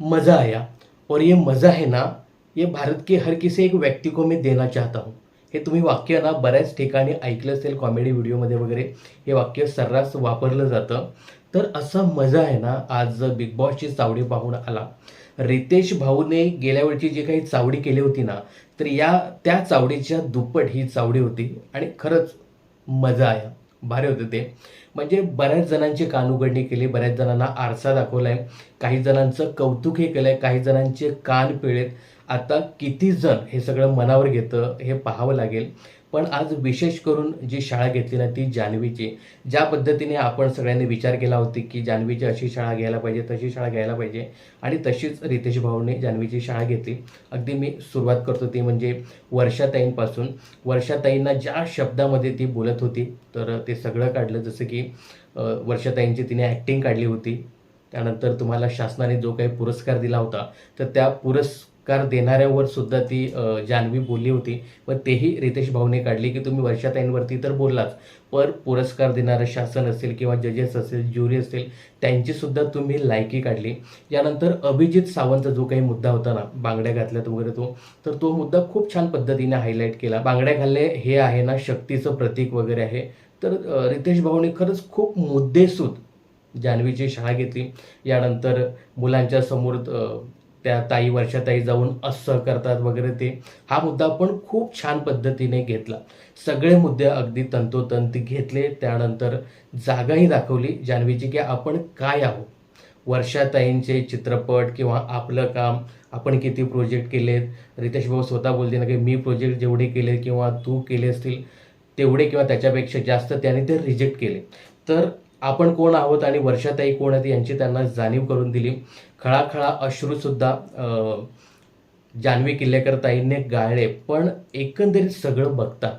मज़ा आया। और ये मज़ा है ना ये भारत के हर किसी एक व्यक्ती को मी देना चाहता हूँ। हे तुम्ही वाक्य ना बऱ्याच ठिकाणी ऐकलं असेल कॉमेडी व्हिडिओमध्ये वगैरे हे वाक्य सर्रास वापरलं जातं. तर असा मजा आहे ना आज बिग बॉसची चावडी पाहून आला. रितेश भाऊने गेल्या वेळची जी काही चावडी केली होती ना तर या त्या चावडीच्या दुप्पट ही चावडी होती. आणि खरंच मजा आया. भारी होते ते. म्हणजे बऱ्याच जणांची कानउघडणी केली बऱ्याच जणांना आरसा दाखवलाय काही जणांचं कौतुकही केलंय काही जणांचे कान पिळेत आता किती जण हे सगळं मनावर घेतं हे पाहावं लागेल. पण आज विशेष करून जी शाळा घेतली ना ती जान्हवीची ज्या पद्धतीने आपण सगळ्यांनी विचार केला होती की जान्हवीची अशी शाळा घ्यायला पाहिजे तशी शाळा घ्यायला पाहिजे आणि तशीच रितेश भाऊने जान्हवीची शाळा घेतली. अगदी मी सुरुवात करतो ती म्हणजे वर्षाताईंपासून. वर्षाताईंना ज्या शब्दामध्ये ती बोलत होती तर ते सगळं काढलं. जसं की वर्षाताईंची तिने ॲक्टिंग काढली होती. त्यानंतर तुम्हाला शासनाने जो काही पुरस्कार दिला होता तर त्या कार देणाऱ्यावर सुद्धा ती जान्हवी बोलली होती. पण तेही रितेश भाऊने काढले की तुम्ही वर्षाताईंवरती तर बोललाच. पर पुरस्कार देणारं शासन असेल किंवा जजेस असेल ज्युरी असेल त्यांचीसुद्धा तुम्ही लायकी काढली. यानंतर अभिजित सावंतचा जो काही मुद्दा होता ना बांगड्या घातल्यात वगैरे तो तर तो मुद्दा खूप छान पद्धतीने हायलाईट केला. बांगड्या घालणे हे आहे ना शक्तीचं प्रतीक वगैरे आहे. तर रितेश भाऊने खरंच खूप मुद्देसूद जान्हवीची शाळा घेतली यानंतर मुलांच्या समोर त्या ताई वर्षाताई जाऊन असं करतात वगैरे ते. हा मुद्दा पण खूप छान पद्धतीने घेतला. सगळे मुद्दे अगदी तंतोतंत घेतले. त्यानंतर जागाही दाखवली जान्हवीची की आपण काय आहोत. वर्षाताईंचे चित्रपट किंवा आपलं काम आपण किती प्रोजेक्ट केलेत. रितेश भाऊ स्वतः बोलते ना की मी प्रोजेक्ट जेवढे केले किंवा तू केले असतील तेवढे किंवा त्याच्यापेक्षा जास्त त्याने ते रिजेक्ट केले. तर आपण कोण आहोत आणि वर्षाताई कोण आहेत यांची त्यांना जाणीव करून दिली. खळाखळा अश्रूसुद्धा अं, जान्हवी किल्लेकर ताईंनी गाळले. पण एकंदरीत सगळं बघता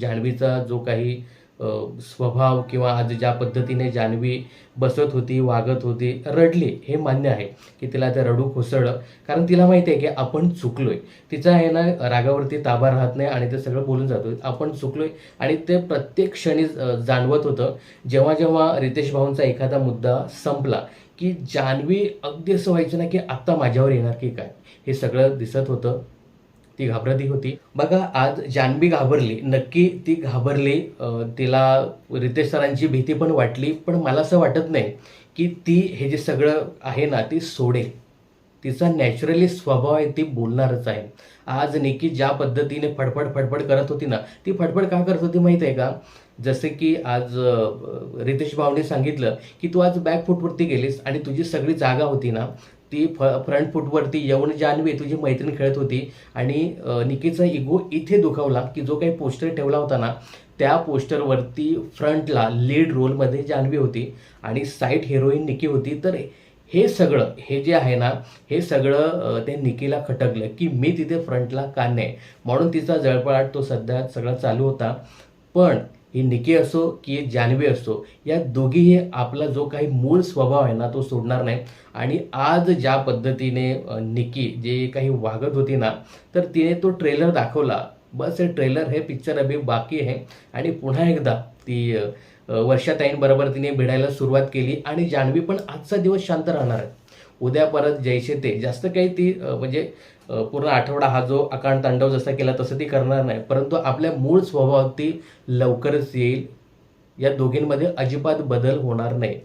जान्हवीचा जो काही स्वभाव किंवा आज ज्या पद्धतीने जान्हवी बसत होती वागत होती रडली हे मान्य आहे की तिला ते रडू कोसळलं. कारण तिला माहिती आहे की आपण चुकलोय. तिचा आहे ना रागावरती ताबा राहत नाही आणि ते सगळं बोलून जातो. आपण चुकलोय आणि ते प्रत्येक क्षणी जाणवत होतं. जेव्हा जेव्हा रितेश भाऊंचा एखादा मुद्दा संपला की जान्हवी अगदी असं व्हायचं ना की आत्ता माझ्यावर येणार की काय? हे सगळं दिसत होतं. ती घाबरती होती. बघा आज जानवी घाबरली. नक्की ती घाबरली. तिला रितेश सरांची भीती पण वाटली पण मला असं वाटत नाही की ती हे जे सगळं आहे ना ती सोडेल. तिचा नॅचरली स्वभाव आहे ती बोलणारच आहे. आज निकी ज्या पद्धतीने फडफड फडफड करत होती ना ती फडफड का करत होती माहीत आहे का? जसे की आज रितेश भावने सांगितलं की तू आज बॅक फूटवरती गेलीस आणि तुझी सगळी जागा होती ना ती फ फ्रंट फुटवरती येऊन जान्हवी तुझी मैत्रीण खेळत होती. आणि निकीचा इगो इथे दुखावला की जो काही पोस्टर ठेवला होता ना त्या पोस्टरवरती फ्रंटला लीड रोलमध्ये जान्हवी होती आणि साईड हिरोईन निकी होती. तर हे सगळं हे जे आहे ना हे सगळं ते निकीला खटकलं की मी तिथे फ्रंटला का नाही? म्हणून तिचा जळपळाट तो सध्या सगळा चालू होता. पण ही निकी असो की जान्हवी असो या दोघीही आपला जो काही मूळ स्वभाव आहे ना तो सोडणार नाही. आणि आज ज्या पद्धतीने निकी जे काही वागत होती ना तर तिने तो ट्रेलर दाखवला. बस हे ट्रेलर हे पिक्चर अभि बाकी आहे. आणि पुन्हा एकदा ती वर्षाताईंबरोबर तिने भिडायला सुरुवात केली आणि जान्हवी पण आजचा दिवस शांत राहणार आहे. उद्या परत जैसे ते जास्त काही ती म्हणजे पूर्ण आठवडा हा जो आकांड तांडव जसा केला तसं ती करणार नाही. परंतु आपल्या मूळ स्वभावात ती लवकरच येईल. या दोघींमध्ये अजिबात बदल होणार नाही.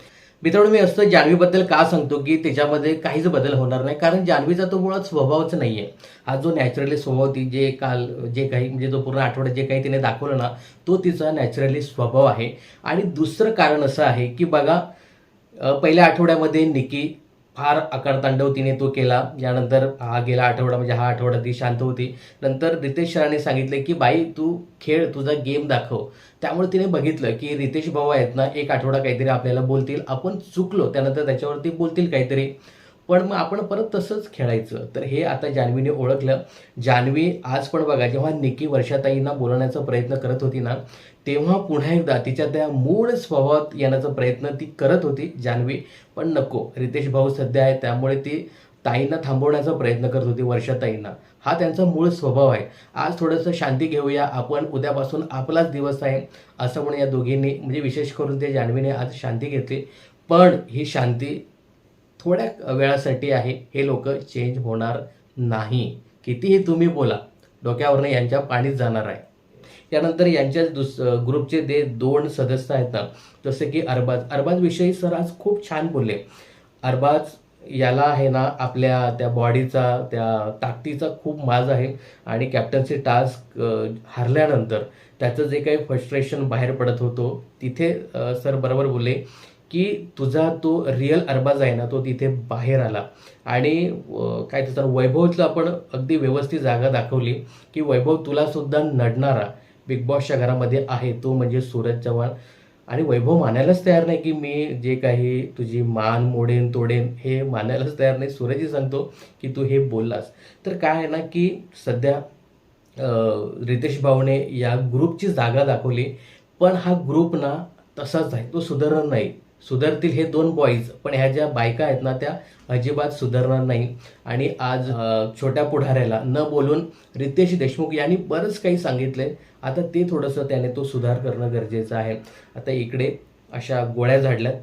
मित्रांनो मी असं जान्हवीबद्दल का सांगतो की त्याच्यामध्ये काहीच बदल होणार नाही. कारण जान्हवीचा तो मुळात स्वभावच नाही आहे हा जो नॅचरली स्वभाव ती जे काल जे काही म्हणजे जो पूर्ण आठवड्यात जे काही तिने दाखवलं ना तो तिचा नॅचरली स्वभाव आहे. आणि दुसरं कारण असं आहे की बघा पहिल्या आठवड्यामध्ये निकी फार आकारतांडव तिने तो केला. यानंतर हा गेला आठवडा म्हणजे हा आठवडा ती शांत होती. नंतर रितेश सरांनी सांगितले की बाई तू खेळ तुझा गेम दाखव. त्यामुळे तिने बघितलं की रितेश भाऊ आहेत ना एक आठवडा काहीतरी आपल्याला बोलतील. आपण चुकलो त्यानंतर त्याच्यावरती बोलतील काहीतरी. पण मग आपण परत तसंच खेळायचं. तर हे आता जान्हवीने ओळखलं. जान्हवी आज पण बघा जेव्हा निकी वर्षाताईंना बोलवण्याचा प्रयत्न करत होती ना तेव्हा पुन्हा एकदा तिच्या त्या मूळ स्वभावात येण्याचा प्रयत्न ती करत होती जान्हवी. पण नको रितेश भाऊ सध्या आहे त्यामुळे ती ताईंना थांबवण्याचा प्रयत्न करत होती वर्षाताईंना. हा त्यांचा मूळ स्वभाव आहे. आज थोडंसं शांती घेऊया. आपण उद्यापासून आपलाच दिवस आहे असं म्हणून या दोघींनी म्हणजे विशेष करून ते जान्हवीने आज शांती घेतली. पण ही शांती थोड्या वेळासाठी आहे हे लोक चेंज होणार नाही. कितीही तुम्ही बोला डोक्यावरनं यांच्या पाणीच जाणार आहे. त्यानंतर यांच्या दुस ग्रुपचे जे दोन सदस्य आहेत ना जसे की अरबाज. अरबाजविषयी सर आज खूप छान बोलले. अरबाज याला आहे ना आपल्या त्या बॉडीचा त्या ताकदीचा खूप माज आहे आणि कॅप्टन्सी टास्क हारल्यानंतर त्याचं जे काही फ्रस्ट्रेशन बाहेर पडत होतो तिथे सर बरोबर बोलले की तुझा तो रिअल अरबाज आहे ना तो तिथे बाहेर आला. आणि काय त्याचा वैभवचं आपण अगदी व्यवस्थित जागा दाखवली की वैभव तुलासुद्धा नडणारा बिग बॉसच्या घरामध्ये आहे तो म्हणजे सूरज चव्हाण. आणि वैभव मानायलाच तयार नाही की मी जे काही तुझी मान मोडेन तोडेन हे मानायलाच तयार नाही. सूरजही सांगतो की तू हे बोललास. तर काय आहे ना की सध्या रितेश भाऊने या ग्रुपची जागा दाखवली. पण हा ग्रुप ना तसाच आहे तो सुधारणार नाही. सुधारतील हे दोन बॉईज पण ह्या ज्या बायका आहेत ना त्या अजिबात सुधारणार नाही. आणि आज छोट्या पुढाऱ्याला न बोलून रितेश देशमुख यांनी बरंच काही सांगितलंय. आता ते थोडंसं त्याने तो सुधार करणं गरजेचं आहे. आता इकडे अशा गोळ्या झाडल्यात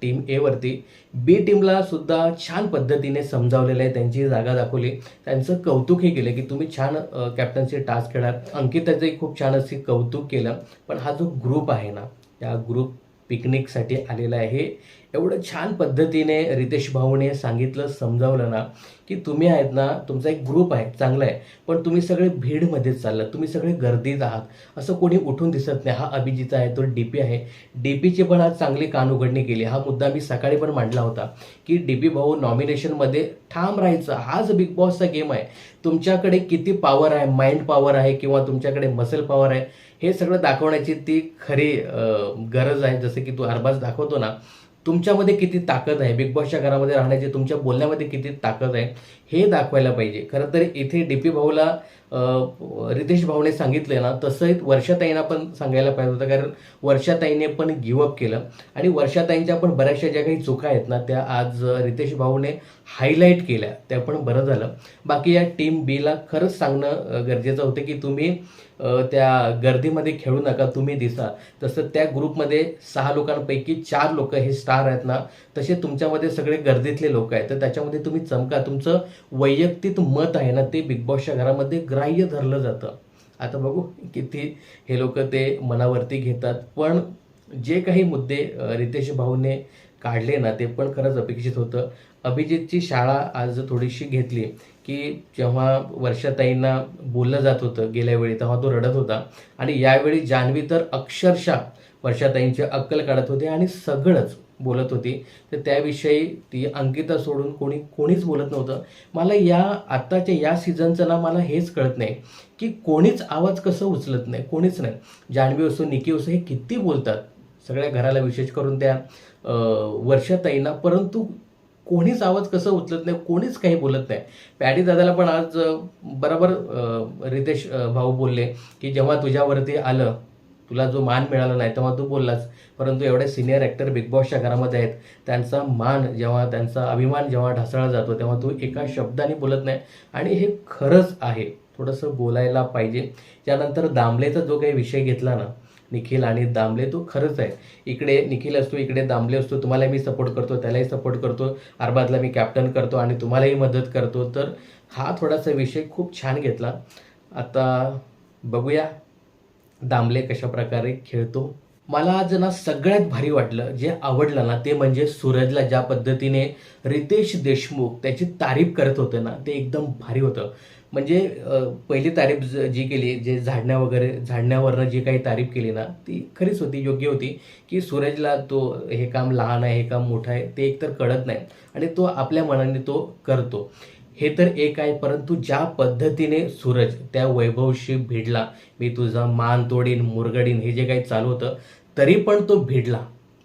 टीम ए वरती. बी टीमला सुद्धा छान पद्धतीने समजावलेलं आहे. त्यांची जागा दाखवली. त्यांचं कौतुकही केलं की तुम्ही छान कॅप्टन्सी टास्क खेळात अंकिताचंही खूप छान असे कौतुक केलं. पण हा जो ग्रुप आहे ना या ग्रुप पिकनिकसाठी आलेला आहे. हे एवढं छान पद्धतीने रितेश भाऊने सांगितलं समजावलं ना की तुम्ही आहेत ना तुमचा एक ग्रुप आहे चांगला आहे पण तुम्ही सगळे भीडमध्येच चाललात तुम्ही सगळे गर्दीत आहात असं कोणी उठून दिसत नाही. हा अभिजित आहे तो डी पी आहे. डी पीची पण आज चांगली कानउघडणी केली. हा मुद्दा मी सकाळी पण मांडला होता की डी पी भाऊ नॉमिनेशनमध्ये ठाम राहायचं. हाच बिग बॉसचा गेम आहे. तुमच्याकडे किती पॉवर आहे? माइंड पॉवर आहे किंवा तुमच्याकडे मसल पॉवर आहे? हे सगळं दाखवण्याची ती खरी गरज आहे. जसं की तू हरबाज दाखवतो ना तुमच्यामध्ये किती ताकद आहे? बिग बॉसच्या घरामध्ये राहण्याची तुमच्या बोलण्यामध्ये किती ताकद आहे? हे दाखवायला पाहिजे. खरं तर इथे डी पी भाऊला रितेश भाऊने सांगितलं ना तसंच वर्षाताईंना पण सांगायला पाहिजे होतं कारण वर्षाताईने पण गिवअप केलं. आणि वर्षाताईंच्या पण बऱ्याचशा ज्या काही चुका आहेत ना त्या आज रितेश भाऊने हायलाईट केल्या. त्या पण बरं झालं. बाकी या टीम बीला खरंच सांगणं गरजेचं होतं की तुम्ही त्या गर्दीमध्ये खेळू नका तुम्ही दिसा. तसं त्या ग्रुपमध्ये सहा लोकांपैकी चार लोक हे स्टार आहेत ना तसे तुमच्यामध्ये सगळे गर्दीतले लोक आहेत. तर त्याच्यामध्ये तुम्ही चमका. तुमचं वैयक्तिक मत आहे ना ते बिग बॉसच्या घरामध्ये ग्राह्य धरलं जातं. आता बघू किती हे लोक ते मनावरती घेतात. पण जे काही मुद्दे रितेश भाऊने काढले ना ते पण खरंच अपेक्षित होतं. अभिजितची शाळा आज थोडीशी घेतली की जेव्हा वर्षाताईंना बोललं जात होतं गेल्या वेळी तेव्हा तो रडत होता. आणि यावेळी जान्हवी तर अक्षरशः वर्षाताईंची अक्कल काढत होते आणि सगळंच बोलत होती. तर त्याविषयी ती अंकिता सोडून कोणी कोणीच बोलत नव्हतं. मला या आत्ताच्या या सीझनचं ना मला हेच कळत नाही की कोणीच आवाज कसं उचलत नाही कोणीच नाही. जान्हवी असो निकी असो हे किती बोलतात. सगळ्या घराला विशेष करून त्या वर्षाताईंना परंतु कोणीच आवाज कसं उचलत नाही कोणीच काही बोलत नाही. पॅडी दादाला पण आज बरोबर रितेश भाऊ बोलले की जेव्हा तुझ्यावरती आलं तुला जो मान मिळाला नाही तेव्हा तू बोललास. परंतु एवढे सिनियर ॲक्टर बिग बॉसच्या घरामध्ये आहेत. त्यांचा मान जेव्हा त्यांचा अभिमान जेव्हा ढासळला जातो तेव्हा तू एका शब्दाने बोलत नाही. आणि हे खरंच आहे. थोडंसं बोलायला पाहिजे. त्यानंतर दामलेचा जो काही विषय घेतला ना निखिल आणि दामले तो खरंच आहे. इकडे निखिल असतो इकडे दामले असतो. तुम्हाला मी सपोर्ट करतो त्यालाही सपोर्ट करतो. अरबाजला मी कॅप्टन करतो आणि तुम्हालाही मदत करतो. तर हा थोडासा विषय खूप छान घेतला. आता बघूया. दामले कशा प्रकारे खेळतो? मला आज ना सगळ्यात भारी वाटलं जे आवडलं ना ते म्हणजे सूरजला ज्या पद्धतीने रितेश देशमुख त्याची तारीफ करत होते ना ते एकदम भारी होतं. म्हणजे पहिली तारीफ जी केली जे झाडण्या वगैरे झाडण्यावरनं जी काही तारीफ केली ना ती खरीच होती योग्य होती की सूरजला तो हे काम लहान आहे हे काम मोठं आहे ते एकतर कळत नाही आणि तो आपल्या मनाने तो करतो. हे तर एक आहे परंतु ज्या पद्धतीने सूरज त्या वैभवशी भिडला मी तुझा मान तोडीन मुरगडीन हे जे काही चालू होतं तरी पण तो भिडला.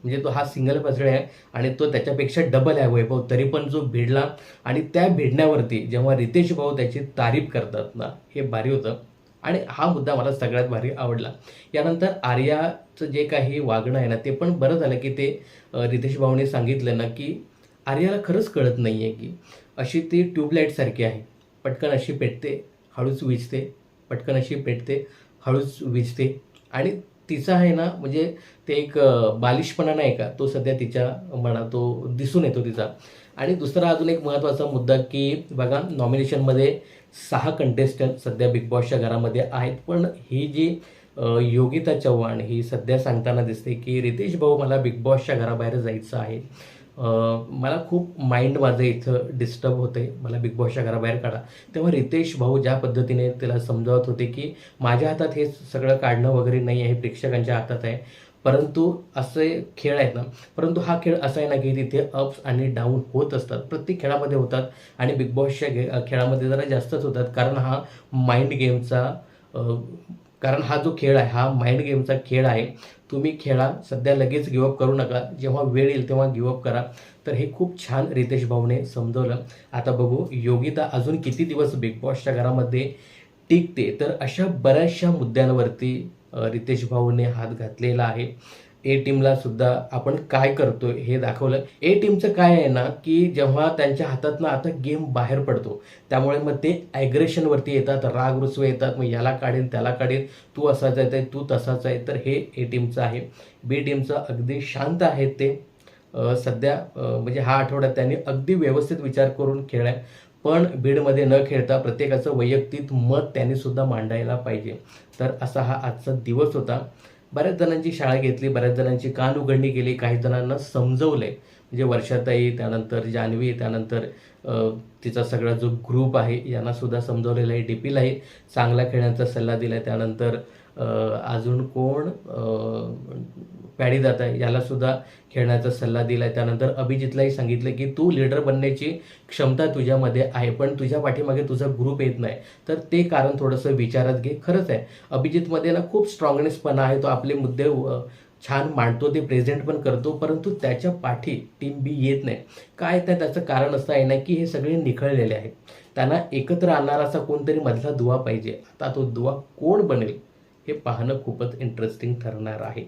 म्हणजे तो हा सिंगल पसळे आहे आणि तो त्याच्यापेक्षा डबल आहे वैभव तरी पण जो भिडला आणि त्या भिडण्यावरती जेव्हा रितेश भाऊ त्याची तारीफ करतात ना हे भारी होतं. आणि हा मुद्दा मला सगळ्यात भारी आवडला. यानंतर आर्याचं जे काही वागणं आहे ना ते पण बरं झालं की ते रितेश भाऊने सांगितलं ना की आर्याला खरंच कळत नाही आहे की अशी ती ट्यूबलाईटसारखी आहे. पटकन अशी पेटते हळूच विजते पटकन अशी पेटते हळूच विजते. आणि तिचा आहे ना म्हणजे ते एक बालिशपणा नाही का तो सध्या तिच्या म्हणा तो दिसून येतो तिचा. आणि दुसरा अजून एक महत्त्वाचा मुद्दा की बघा नॉमिनेशनमध्ये सहा कंटेस्टंट सध्या बिग बॉसच्या घरामध्ये आहेत. पण ही जी योगिता चव्हाण ही सध्या सांगताना दिसते की रितेश भाऊ मला बिग बॉसच्या घराबाहेर जायचं आहे. मला खूप माइंड माझं इथं डिस्टर्ब होते मला बिग बॉसच्या घराबाहेर काढा. तेव्हा रितेश भाऊ ज्या पद्धतीने त्याला समजावत होते की माझ्या हातात हे सगळं काढणं वगैरे नाही आहे प्रेक्षकांच्या हातात आहे. परंतु असे खेळ आहेत ना परंतु हा खेळ असा आहे ना की तिथे अप्स आणि डाऊन होत असतात. प्रत्येक खेळामध्ये होतात आणि बिग बॉसच्या गे खेळामध्ये जरा जास्तच होतात. कारण हा माइंड गेमचा कारण हा जो खेळ आहे हा माइंड गेमचा खेळ आहे तुम्ही खेळा सध्या लगेच गिवअप करू नका. जेव्हा वेळ येईल तेव्हा गिवअप करा. तर हे खूप छान रितेश भाऊने समजवलं. आता बघू योगिता अजून किती दिवस बिग बॉसच्या घरामध्ये टिकते? तर अशा बऱ्याचशा मुद्द्यांवरती रितेश भाऊने हात घातलेला आहे. ए टीमला सुद्धा आपण काय करतोय हे दाखवलं. ए टीमचं काय आहे ना की जेव्हा त्यांच्या हातातनं आता गेम बाहेर पडतो त्यामुळे मग ते ॲग्रेशनवरती येतात राग रुसवे येतात मग याला काढेल त्याला काढेल तू असाच आहे तू तसाच आहे तर हे ए टीमचं आहे. बी टीमचं अगदी शांत आहे ते. सध्या म्हणजे हा आठवड्यात त्यांनी अगदी व्यवस्थित विचार करून खेळाय पण बीडमध्ये न खेळता प्रत्येकाचं वैयक्तिक मत त्यांनी सुद्धा मांडायला पाहिजे. तर असा हा आजचा दिवस होता. बऱ्याच जणांची शाळा घेतली बऱ्याच जणांची कान उघडणी केली काही जणांना समजवलंय म्हणजे वर्षाताई त्यानंतर जान्हवी त्यानंतर तिचा सगळा जो ग्रुप आहे यांना सुद्धा समजवलेला आहे. डीपीलाही चांगला खेळण्याचा सल्ला दिला आहे त्यानंतर अजून कोण? पॅडी जात आहे. यालासुद्धा खेळण्याचा सल्ला दिला आहे त्यानंतर अभिजितलाही सांगितलं की तू लीडर बनण्याची क्षमता तुझ्यामध्ये आहे पण तुझ्या पाठीमागे तुझा ग्रुप येत नाही. तर ते कारण थोडंसं विचारात घे. खरंच आहे. अभिजितमध्ये ना खूप स्ट्रॉंगनेसपणा आहे. तो आपले मुद्दे छान मांडतो. ते प्रेझेंट पण करतो. परंतु त्याच्या पाठी टीम बी येत नाही. काय त्या त्याचं कारण असं आहे ना की हे सगळे निखळलेले आहे त्यांना एकत्र आणणारा असा कोणतरी मधला दुवा पाहिजे. आता तो दुवा कोण बनेल? हे पाहणं खूपच इंटरेस्टिंग ठरणार आहे.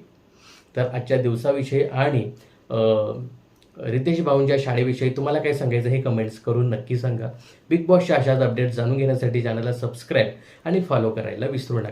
तर आजच्या दिवसाविषयी आणि रितेश भाऊंच्या शाळेविषयी तुम्हाला काय सांगायचं हे कमेंट्स करून नक्की सांगा. बिग बॉसच्या अशाच अपडेट जाणून घेण्यासाठी चॅनलला सबस्क्राईब आणि फॉलो करायला विसरू नका.